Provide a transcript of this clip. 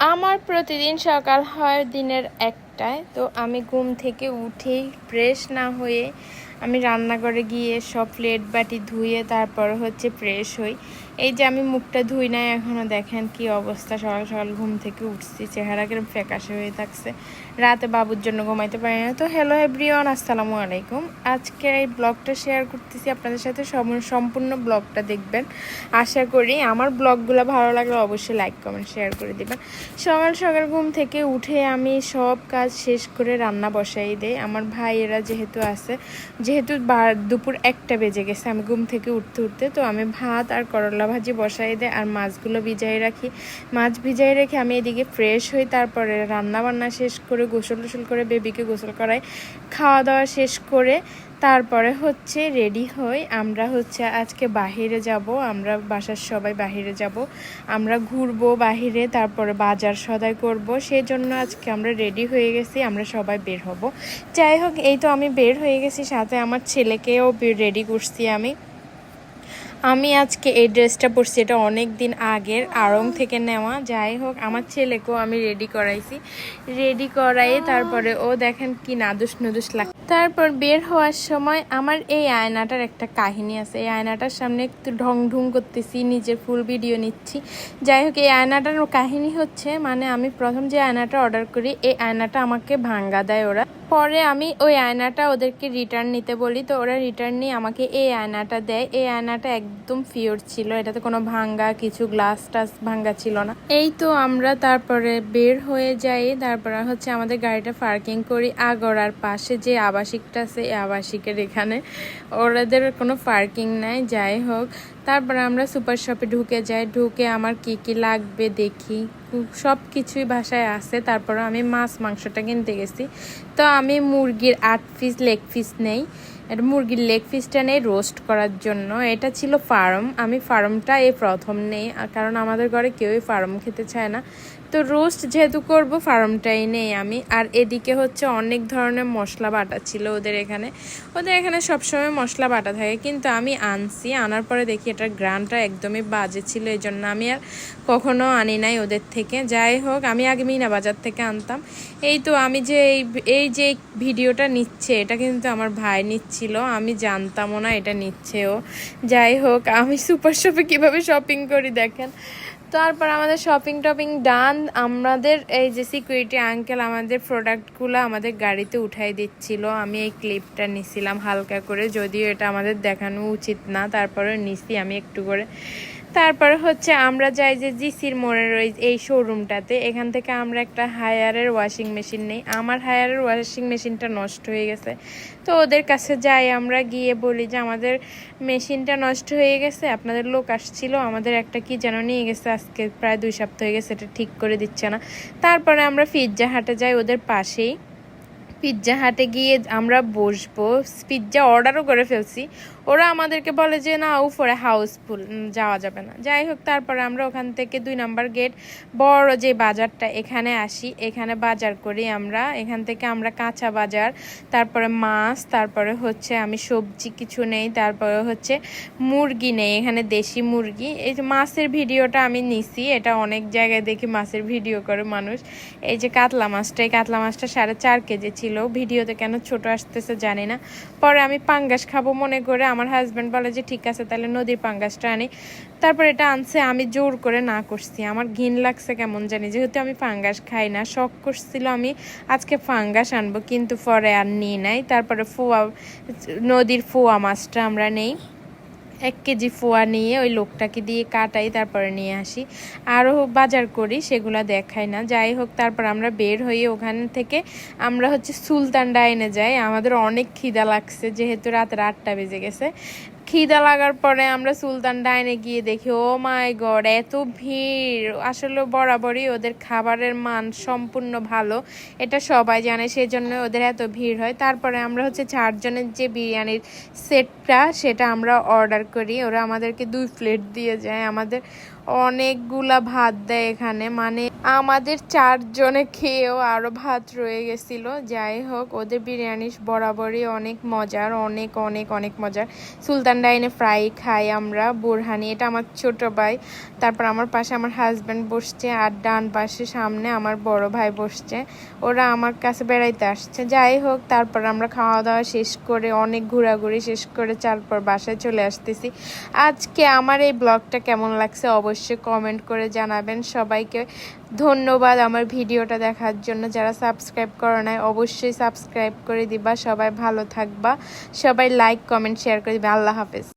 আমার প্রতিদিন সকাল হয় দিনের একটায়, তো আমি ঘুম থেকে উঠেই ফ্রেশ না হয়ে আমি রান্নাঘরে গিয়ে সব প্লেট বাটি ধুয়ে তারপর হচ্ছে ফ্রেশ হই। এই যে আমি মুখটা ধুই নাই এখনও দেখেন কি অবস্থা। সকাল সকাল ঘুম থেকে উঠছি, চেহারা কিরম ফ্যাকাশে হয়ে থাকছে। রাতে বাবুর জন্য ঘুমাইতে পারি না। তো হ্যালো এভরিওয়ান আসসালামু আলাইকুম। আজকে এই ব্লগটা শেয়ার করতেছি আপনাদের সাথে। সম্পূর্ণ ব্লগটা দেখবেন। আশা করি আমার ব্লগগুলো ভালো লাগলে অবশ্যই লাইক কমেন্ট শেয়ার করে দেবেন। সকাল সকাল ঘুম থেকে উঠে আমি সব কাজ শেষ করে রান্না বসাই দেই। আমার ভাইয়েরা যেহেতু আছে, যেহেতু দুপুর একটা বেজে গেছে, আমি ঘুম থেকে উঠতে উঠতে, তো আমি ভাত আর করলা ভাজি বসাই দেই আর মাছগুলো ভিজাই রাখি। মাছ ভিজাই রেখে আমি এদিকে ফ্রেশ হই, তারপরে রান্না বান্না শেষ করে গোসল টোসল করে বেবিকে গোসল করাই খাওয়া দাওয়া শেষ করে তারপরে হচ্ছে রেডি হই। আমরা হচ্ছে আজকে বাহিরে যাব। আমরা বাসার সবাই বাহিরে যাব। আমরা ঘুরবো বাহিরে, তারপরে বাজার সদাই করব। সেই জন্য আজকে আমরা রেডি হয়ে গেছি, আমরা সবাই বের হব। যাই হোক, এই তো আমি বের হয়ে গেছি, সাথে আমার ছেলেকেও রেডি করছি আমি। আমি আজকে এই ড্রেসটা পরছি, এটা অনেক দিন আগের, আড়ং থেকে নেওয়া। যাই হোক, আমার ছেলেকেও আমি রেডি করাইছি। রেডি করাই তারপরে ও দেখেন কি নাদুস নুদুস লাগ তারপর বের হওয়ার সময় আমার এই আয়নাটার একটা কাহিনী আছে। এই আয়নাটার সামনে একটু ঢং ঢুং করতেছি নিজের ফুল ভিডিও নিচ্ছি। যাই হোক, এই আয়নাটার কাহিনী হচ্ছে মানে আমি প্রথম যে আয়নাটা অর্ডার করি, এই আয়নাটা আমাকে ভাঙ্গা দেয় ওরা। পরে আমি ওই আয়নাটা ওদেরকে রিটার্ন নিতে বলি, তো ওরা রিটার্ন নিয়ে আমাকে এই আয়নাটা দেয়। এই আয়নাটা একদম পিওর ছিল, এটাতে কোনো ভাঙ্গা কিছু গ্লাস টাস ভাঙ্গা ছিল না। এই তো আমরা তারপরে বের হয়ে যাই, তারপরে হচ্ছে আমাদের গাড়িটা পার্কিং করি, আগরার পাশে যে আবাসিকটা আছে, এই আবাসিকের এখানে। ওদের কোনো পার্কিং নাই, যাই হোক। তারপর আমরা সুপার শপে ঢুকে যাই, ঢুকে আমার কি কি লাগবে দেখি। সব কিছুই বাসায় আছে তারপর আমি মাছ, মাংসটা কিনতে গেছি। তো আমি মুরগির আট পিস লেগ পিস নেই। এটা মুরগির লেগ পিসটা নেই রোস্ট করার জন্য। এটা ছিল ফার্ম আমি ফার্মটা এই প্রথম নেই। কারণ আমাদের ঘরে কেউই ফার্ম খেতে চায় না। তো রোস্ট যেহেতু করব ফার্মটাই নেই আমি। আর এদিকে হচ্ছে অনেক ধরনের মশলা বাটা ছিল ওদের এখানে। ওদের এখানে সবসময় মশলা বাটা থাকে। কিন্তু আমি আনছি। আনার পরে দেখি এটার গ্রানটা একদমই বাজে ছিল। এই জন্য আমি আর কখনো আনি নাই ওদের থেকে। যাই হোক, আমি আগে মিনা বাজার থেকে আনতাম। এই তো আমি যে এই যে ভিডিওটা নিচ্ছে, এটা কিন্তু আমার ভাই নিচ্ছিল আমি জানতামও না, এটা নিচ্ছেও। যাই হোক, আমি সুপার শপে কীভাবে শপিং করি দেখেন। তারপর আমাদের শপিং টপিং ডান, আমাদের এই যে সিকিউরিটি আঙ্কেল আমাদের প্রোডাক্টগুলো আমাদের গাড়িতে উঠাই দিচ্ছিল। আমি এই ক্লিপটা নিছিলাম হালকা করে, যদিও এটা আমাদের দেখানো উচিত না তারপরে নিছি আমি একটু করে। তারপরে হচ্ছে আমরা যাই যে জিসির মোড়ের ওই, এই শোরুমটাতে এখান থেকে আমরা একটা হায়ারের ওয়াশিং মেশিন নেই। আমার হায়ারের ওয়াশিং মেশিনটা নষ্ট হয়ে গেছে। তো ওদের কাছে যাই আমরা, গিয়ে বলি যে আমাদের মেশিনটা নষ্ট হয়ে গেছে, আপনাদের লোক আসছিল, আমাদের একটা কি যেন নিয়ে গেছে, আজকে প্রায় দুই সপ্তাহ হয়ে গেছে, এটা ঠিক করে দিচ্ছে না। তারপরে আমরা ফিজ্জা হাটে যাই ওদের পাশেই। পিৎজা হাটে গিয়ে আমরা বসবো। পিৎজা অর্ডারও করে ফেলছি। ওরা আমাদেরকে বলে যে, না উপরে হাউসফুল যাওয়া যাবে না। যাই হোক, তারপরে আমরা ওখান থেকে দুই নাম্বার গেট, বড় যে বাজারটা, এখানে আসি। এখানে বাজার করি আমরা। এখান থেকে আমরা কাঁচা বাজার, তারপরে মাছ, তারপরে হচ্ছে আমি সবজি কিছু নেই, তারপরে হচ্ছে মুরগি নেই, এখানে দেশি মুরগি। এই যে মাছের ভিডিওটা আমি নিছি, এটা অনেক জায়গায় দেখি মাছের ভিডিও করে মানুষ। এই যে কাতলা মাছটা, এই কাতলা মাছটা সাড়ে চার কেজি ছিল। ভিডিওতে কেন ছোট আসতেছে জানি না। পরে আমি পাঙ্গাস খাব মনে করে আমার হাজব্যান্ড বলে যে, ঠিক আছে, তাহলে নদীর পাঙ্গাসটা আনি। তারপর এটা আনছে, আমি জোর করে না করছি। আমার ঘিন লাগছে কেমন জানি, যেহেতু আমি ফাঙ্গাস খাই না, শখ করছিল আমি, আজকে ফাঙ্গাস আনব, কিন্তু পরে আর নিই নাই। তারপরে ফুয়া, নদীর ফুয়া মাছটা আমরা নেই। এক কেজি ফোয়া নিয়ে ওই লোকটাকে দিয়ে কাটাই, তারপরে নিয়ে আসি। আরও বাজার করি, সেগুলো দেখাই না। যাই হোক, তারপর আমরা বের হয়ে ওখান থেকে। আমরা হচ্ছে সুলতান ডাইনে যাই। আমাদের অনেক খিদা লাগছে, যেহেতু রাতের আটটা বেজে গেছে। খিদা লাগার পরে আমরা সুলতান ডাইনে গিয়ে দেখি, ও মাই গড, এত ভিড়। আসলে বরাবরই ওদের খাবারের মান সম্পূর্ণ ভালো। এটা সবাই জানে সেই জন্য ওদের এত ভিড় হয়। তারপরে আমরা হচ্ছে চারজনের যে বিরিয়ানির সেটটা, সেটা আমরা অর্ডার করি। ওরা আমাদেরকে দুই প্লেট দিয়ে যায়। আমাদের অনেকগুলা ভাত দেয় এখানে। মানে আমাদের চারজনে খেয়েও আরও ভাত রয়ে গেছিল। যাই হোক, ওদের বিরিয়ানি বরাবরই অনেক মজার, অনেক অনেক অনেক মজার। সুলতান ডাইনে ফ্রাই খাই আমরা, বুরহানি, এটা আমার ছোট ভাই। তারপর আমার পাশে আমার হাজব্যান্ড বসছে আর ডান পাশে সামনে আমার বড় ভাই বসছে। ওরা আমার কাছে বেড়াইতে আসছে। যাই হোক, তারপর আমরা খাওয়া দাওয়া শেষ করে, অনেক ঘোরাঘুরি শেষ করে তারপর বাসায় চলে আসতেছি। আজকে আমার এই ব্লগটা কেমন লাগছে অবশ্যই কমেন্ট করে জানাবেন। সবাইকে ধন্যবাদ আমার ভিডিওটা দেখার জন্য। যারা সাবস্ক্রাইব করো নাই, অবশ্যই সাবস্ক্রাইব করে দিবা। সবাই ভালো থাকবা। সবাই লাইক কমেন্ট শেয়ার করে দিবা। আল্লাহ হাফেজ।